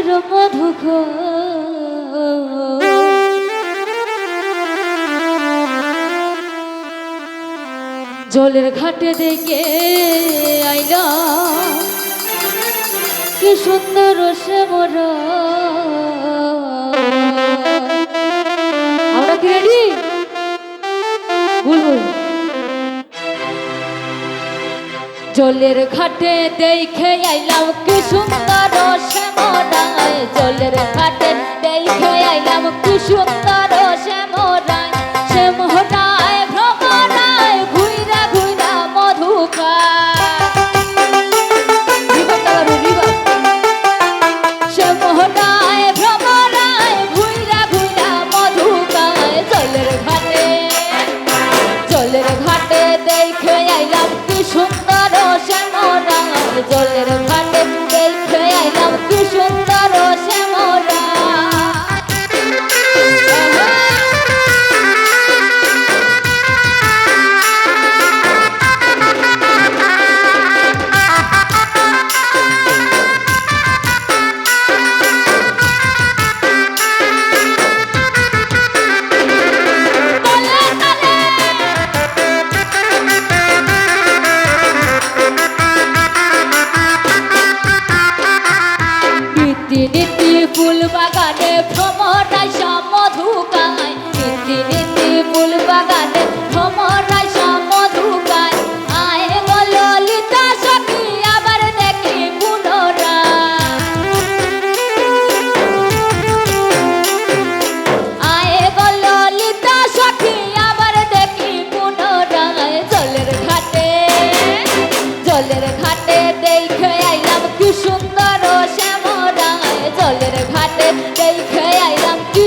করো মধু জলের ঘাটে দেখে আইলা। কি সুন্দর সে মরা জলের ঘাটে দেখে আইলাম কি সুন্দর শ্যামডাঙায় জলের ঘাটে দেখে আইলাম কি সুন্দর 说 দেখে আইলাম কি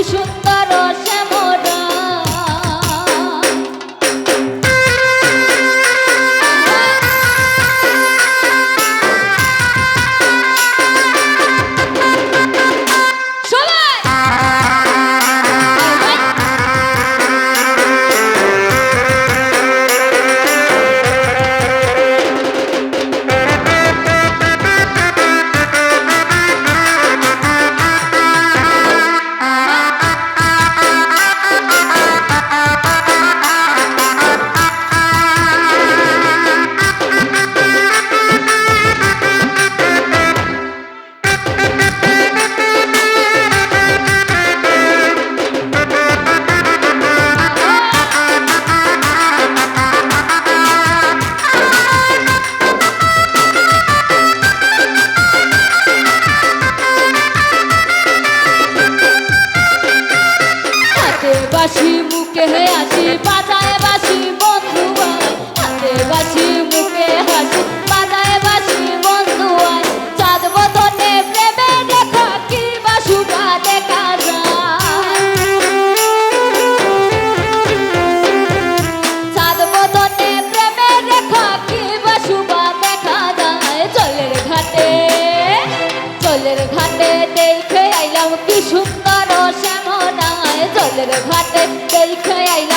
ছেলের ঘাটে দেখে আইল